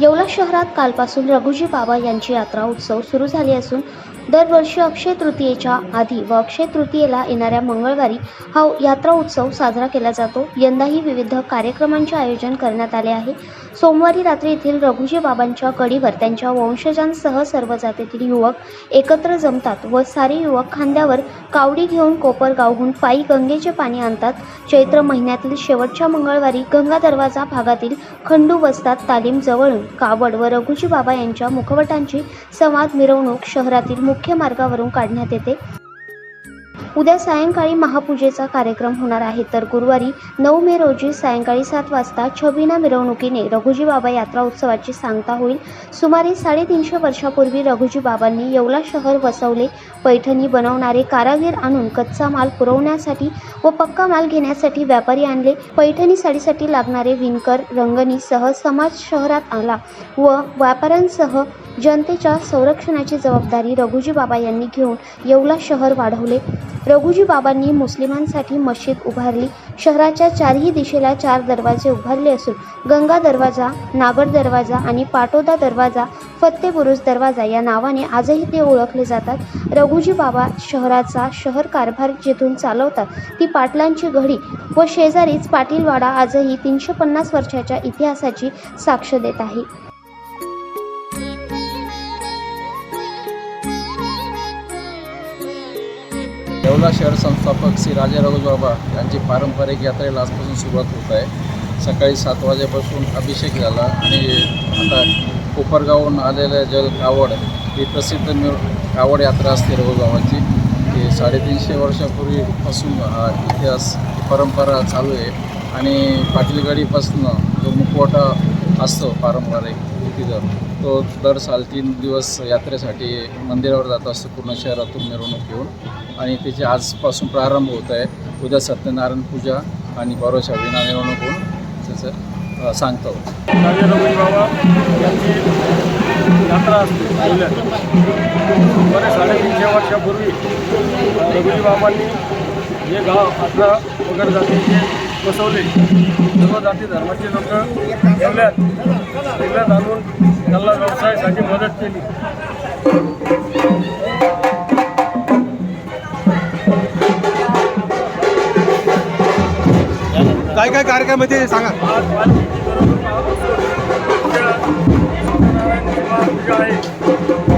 येवला शहरात कालपासून रघुजी बाबा यांची यात्रा उत्सव सुरू झाली असून दरवर्षी अक्षय तृतीयेच्या आधी व अक्षय तृतीयेला येणाऱ्या मंगळवारी हा यात्रा उत्सव साजरा केला जातो. यंदाही विविध कार्यक्रमांचे आयोजन करण्यात आले आहे. सोमवारी रात्री येथील रघुजी बाबांच्या कडीवर त्यांच्या वंशजांसह सर्व जातीतील युवक एकत्र जमतात व सारे युवक खांद्यावर कावडी घेऊन कोपरगावहून पायी गंगेचे पाणी आणतात. चैत्र महिन्यातील शेवटच्या मंगळवारी गंगा दरवाजा भागातील खंडू वस्तात तालीम जवळून कावड व रघुजी बाबा यांच्या मुखवटांची संवाद मिरवणूक शहरातील मुख्य मुख्य मार्गावरून काढण्यात येते. उद्या सायंकाळी महापूजेचा कार्यक्रम होणार आहे. तर गुरुवारी नऊ मे रोजी सायंकाळी सात वाजता छबिना मिरवणुकीने रघुजी बाबा यात्रा उत्सवाची सांगता होईल. सुमारे साडेतीनशे वर्षापूर्वी रघुजी बाबांनी येवला शहर वसवले. पैठणी बनवणारे कारागीर आणून कच्चा माल पुरवण्यासाठी व पक्का माल घेण्यासाठी व्यापारी आणले. पैठणी साडीसाठी लागणारे विणकर रंगणीसह समाज शहरात आला व व्यापाऱ्यांसह जनतेच्या संरक्षणाची जबाबदारी रघुजी बाबा यांनी घेऊन येवला शहर वाढवले. रघुजी बाबांनी मुस्लिमांसाठी मशीद उभारली. शहराच्या चारही दिशेला चार दरवाजे उभारले असून गंगा दरवाजा नागड दरवाजा आणि पाटोदा दरवाजा फत्ते बुरुज दरवाजा या नावाने आजही ते ओळखले जातात. रघुजी बाबा शहराचा शहर कारभार जिथून चालवतात ती पाटलांची घडी व शेजारीच पाटीलवाडा आजही तीनशे पन्नास वर्षाच्या इतिहासाची साक्ष देत आहे. येवला शहर संस्थापक श्री राजा रघुबाबा यांची पारंपरिक यात्रेला आजपासून सुरुवात होत आहे. सकाळी सात वाजेपासून अभिषेक झाला आणि आता कोपरगावहून आलेल्या जल कावड ही प्रसिद्ध मिळ कावड यात्रा असते रघुबाबाची ती साडेतीनशे वर्षापूर्वीपासून हा इतिहास परंपरा चालू आहे. आणि पाटीलगडीपासून जो मुखवटा असतो पारंपरिक तिथं. तो दर साल तीन दिवस यात्रेसाठी मंदिरावर जात असतो पूर्ण शहरातून मिरवणूक घेऊन. आणि त्याचे आजपासून प्रारंभ होत आहे. उद्या सत्यनारायण पूजा आणि परवाच्या विना मिरवणूक होऊन त्याचं सांगतो बाबा यांची यात्रा असते. बरे साडेतीनशे वर्षापूर्वी रघुजी बाबांनी हे गाव अठरा वगैरे जाते बसवले. सर्व जाती धर्माचे लोक ठेवल्यात वेगळ्यात आणून त्यांना व्यवसायासाठी मदत केली. काय काय कार्यक्रम आहे ते सांगा. आहे